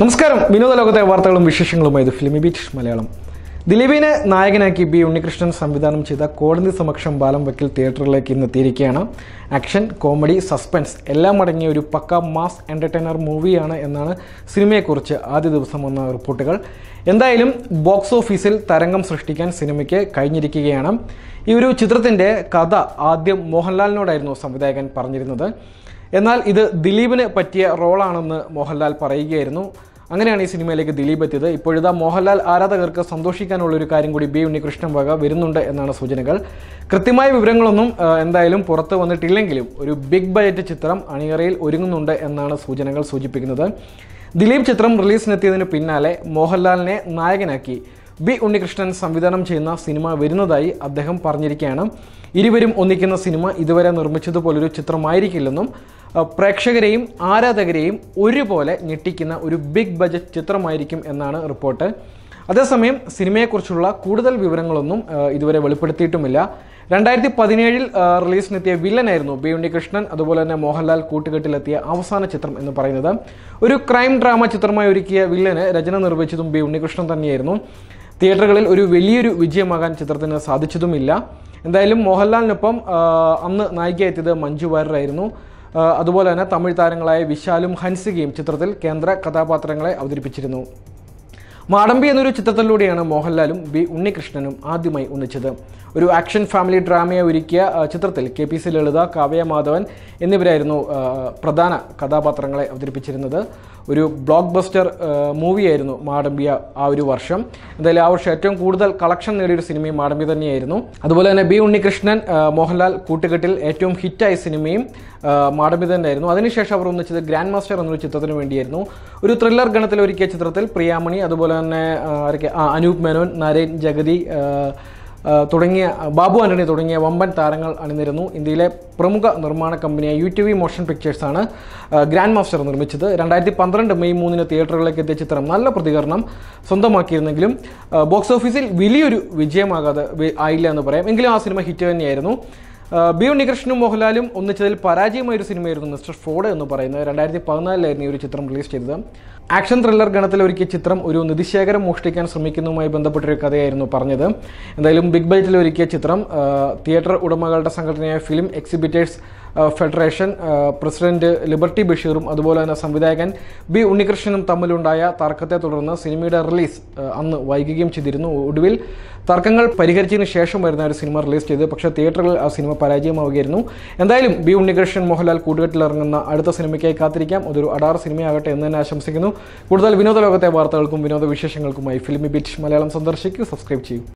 നമസ്കാരം. വിനോദ ലോകത്തെ വാർത്തകളും വിശേഷങ്ങളുമായി ഇത് ഫിലിമി ബീറ്റ് മലയാളം. ദിലീപിനെ നായകനാക്കി ബി ഉണ്ണികൃഷ്ണൻ സംവിധാനം ചെയ്ത കോടതി സമക്ഷം ബാലം വക്കീൽ തിയേറ്ററിലേക്ക് ഇന്ന് എത്തിയിരിക്കുകയാണ്. ആക്ഷൻ കോമഡി സസ്പെൻസ് എല്ലാം അടങ്ങിയ ഒരു പക്ക മാസ് എന്റർടൈനർ മൂവിയാണ് എന്നാണ് സിനിമയെക്കുറിച്ച് ആദ്യ ദിവസം വന്ന റിപ്പോർട്ടുകൾ. എന്തായാലും ബോക്സ് ഓഫീസിൽ തരംഗം സൃഷ്ടിക്കാൻ സിനിമയ്ക്ക് കഴിഞ്ഞിരിക്കുകയാണ്. ഈ ഒരു ചിത്രത്തിന്റെ കഥ ആദ്യം മോഹൻലാലിനോടായിരുന്നു സംവിധായകൻ പറഞ്ഞിരുന്നത്. എന്നാൽ ഇത് ദിലീപിന് പറ്റിയ റോളാണെന്ന് മോഹൻലാൽ പറയുകയായിരുന്നു. അങ്ങനെയാണ് ഈ സിനിമയിലേക്ക് ദിലീപ് എത്തിയത്. ഇപ്പോഴിതാ മോഹൻലാൽ ആരാധകർക്ക് സന്തോഷിക്കാനുള്ള ഒരു കാര്യം കൂടി ബി ഉണ്ണികൃഷ്ണൻ വക വരുന്നുണ്ട് എന്നാണ് സൂചനകൾ. കൃത്യമായ വിവരങ്ങളൊന്നും എന്തായാലും പുറത്ത് വന്നിട്ടില്ലെങ്കിലും ഒരു ബിഗ് ബജറ്റ് ചിത്രം അണിയറയിൽ ഒരുങ്ങുന്നുണ്ട് എന്നാണ് സൂചനകൾ സൂചിപ്പിക്കുന്നത്. ദിലീപ് ചിത്രം റിലീസിനെത്തിയതിന് പിന്നാലെ മോഹൻലാലിനെ നായകനാക്കി ബി ഉണ്ണികൃഷ്ണൻ സംവിധാനം ചെയ്യുന്ന സിനിമ വരുന്നതായി അദ്ദേഹം പറഞ്ഞിരിക്കുകയാണ്. ഇരുവരും ഒന്നിക്കുന്ന സിനിമ ഇതുവരെ നിർമ്മിച്ചതുപോലൊരു ചിത്രമായിരിക്കില്ലെന്നും പ്രേക്ഷകരെയും ആരാധകരെയും ഒരുപോലെ ഞെട്ടിക്കുന്ന ഒരു ബിഗ് ബജറ്റ് ചിത്രമായിരിക്കും എന്നാണ് റിപ്പോർട്ട്. അതേസമയം സിനിമയെക്കുറിച്ചുള്ള കൂടുതൽ വിവരങ്ങളൊന്നും ഇതുവരെ വെളിപ്പെടുത്തിയിട്ടുമില്ല. രണ്ടായിരത്തി പതിനേഴിൽ റിലീസിനെത്തിയ വില്ലനായിരുന്നു ബി ഉണ്ണികൃഷ്ണൻ അതുപോലെ തന്നെ മോഹൻലാൽ കൂട്ടുകെട്ടിലെത്തിയ അവസാന ചിത്രം എന്ന് പറയുന്നത്. ഒരു ക്രൈം ഡ്രാമ ചിത്രമായി ഒരുക്കിയ വില്ലന് രചന നിർവഹിച്ചതും ബി ഉണ്ണികൃഷ്ണൻ തന്നെയായിരുന്നു. തിയേറ്ററുകളിൽ ഒരു വലിയൊരു വിജയമാകാൻ ചിത്രത്തിന് സാധിച്ചതുമില്ല. എന്തായാലും മോഹൻലാലിനൊപ്പം അന്ന് നായികയെത്തിയത് മഞ്ജു വാര്യരായിരുന്നു. അതുപോലെ തന്നെ തമിഴ് താരങ്ങളായ വിശാലും ഹൻസികയും ചിത്രത്തിൽ കേന്ദ്ര കഥാപാത്രങ്ങളെ അവതരിപ്പിച്ചിരുന്നു. മാടമ്പി എന്നൊരു ചിത്രത്തിലൂടെയാണ് മോഹൻലാലും ബി ഉണ്ണികൃഷ്ണനും ആദ്യമായി ഒന്നിച്ചത്. ഒരു ആക്ഷൻ ഫാമിലി ഡ്രാമയെ ഒരുക്കിയ ചിത്രത്തിൽ K P C Lalitha Kavya Madhavan എന്നിവരായിരുന്നു പ്രധാന കഥാപാത്രങ്ങളെ അവതരിപ്പിച്ചിരുന്നത്. ഒരു ബ്ലോക്ക് ബസ്റ്റർ മൂവിയായിരുന്നു മാടമ്പിയ ആ ഒരു വർഷം. എന്തായാലും ആ വർഷം ഏറ്റവും കൂടുതൽ കളക്ഷൻ നേടിയ ഒരു സിനിമയും മാടമ്പി തന്നെയായിരുന്നു. അതുപോലെ തന്നെ ബി ഉണ്ണികൃഷ്ണൻ മോഹൻലാൽ കൂട്ടുകെട്ടിൽ ഏറ്റവും ഹിറ്റായ സിനിമയും മാടമ്പി തന്നെയായിരുന്നു. അതിനുശേഷം അവർ ഒന്നിച്ചത് ഗ്രാൻഡ് മാസ്റ്റർ എന്നൊരു ചിത്രത്തിന് വേണ്ടിയായിരുന്നു. ഒരു ത്രില്ലർ ഗണത്തിൽ ഒരുക്കിയ ചിത്രത്തിൽ പ്രിയാമണി അതുപോലെ തന്നെ അനൂപ് മേനോൻ നരേൻ ജഗതി തുടങ്ങിയ ബാബു ആന്റണി തുടങ്ങിയ വമ്പൻ താരങ്ങൾ അണിനിരുന്നു. ഇന്ത്യയിലെ പ്രമുഖ നിർമ്മാണ കമ്പനിയായ യു ടി വി മോഷൻ പിക്ചേഴ്സാണ് ഗ്രാൻഡ് മാസ്റ്റർ നിർമ്മിച്ചത്. രണ്ടായിരത്തി പന്ത്രണ്ട് മെയ് മൂന്നിന് തിയേറ്ററുകളിലേക്ക് എത്തിയ ചിത്രം നല്ല പ്രതികരണം സ്വന്തമാക്കിയിരുന്നെങ്കിലും ബോക്സ് ഓഫീസിൽ വലിയൊരു വിജയമാകാതെ ആയില്ല എന്ന് പറയാം. എങ്കിലും ആ സിനിമ ഹിറ്റ് തന്നെയായിരുന്നു. ബി ഉണ്ണികൃഷ്ണനും മോഹൻലാലും ഒന്നിച്ചതിൽ പരാജയമായ ഒരു സിനിമയായിരുന്നു മിസ്റ്റർ ഫോർഡ് എന്ന് പറയുന്നത്. രണ്ടായിരത്തി പതിനാലിലായിരുന്നു ഈ ഒരു ചിത്രം റിലീസ് ചെയ്തത്. ആക്ഷൻ ത്രില്ലർ ഗണത്തിൽ ഒരുക്കിയ ചിത്രം ഒരു നിധിശേഖരം മോഷ്ടിക്കാൻ ശ്രമിക്കുന്നതുമായി ബന്ധപ്പെട്ടൊരു കഥയായിരുന്നു പറഞ്ഞത്. എന്തായാലും ബിഗ് ബജറ്റിൽ ഒരുക്കിയ ചിത്രം തിയേറ്റർ ഉടമകളുടെ സംഘടനയായ film exhibitors federation president Liberty ബഷീറും അതുപോലെ തന്നെ സംവിധായകൻ ബി ഉണ്ണികൃഷ്ണനും തമ്മിലുണ്ടായ തർക്കത്തെ തുടർന്ന് സിനിമയുടെ റിലീസ് അന്ന് വൈകുകയും ചെയ്തിരുന്നു. ഒടുവിൽ തർക്കങ്ങൾ പരിഹരിച്ചതിന് ശേഷം വരുന്ന ഒരു സിനിമ റിലീസ് ചെയ്തു പക്ഷേ തിയേറ്ററിൽ ആ സിനിമ പരാജയമാവുകയായിരുന്നു. എന്തായാലും ബി ഉണ്ണികൃഷ്ണൻ മോഹൻലാൽ കൂട്ടുകെട്ടിൽ ഇറങ്ങുന്ന അടുത്ത സിനിമയ്ക്കായി കാത്തിരിക്കാം. അതൊരു അടാർ സിനിമയാകട്ടെ എന്ന് തന്നെ ആശംസിക്കുന്നു. കൂടുതൽ വിനോദ ലോകത്തെ വാർത്തകൾക്കും വിനോദ വിശേഷങ്ങൾക്കുമായി ഫിലിമി ബിറ്റ് മലയാളം സന്ദർശിക്കൂ. സബ്സ്ക്രൈബ് ചെയ്യൂ.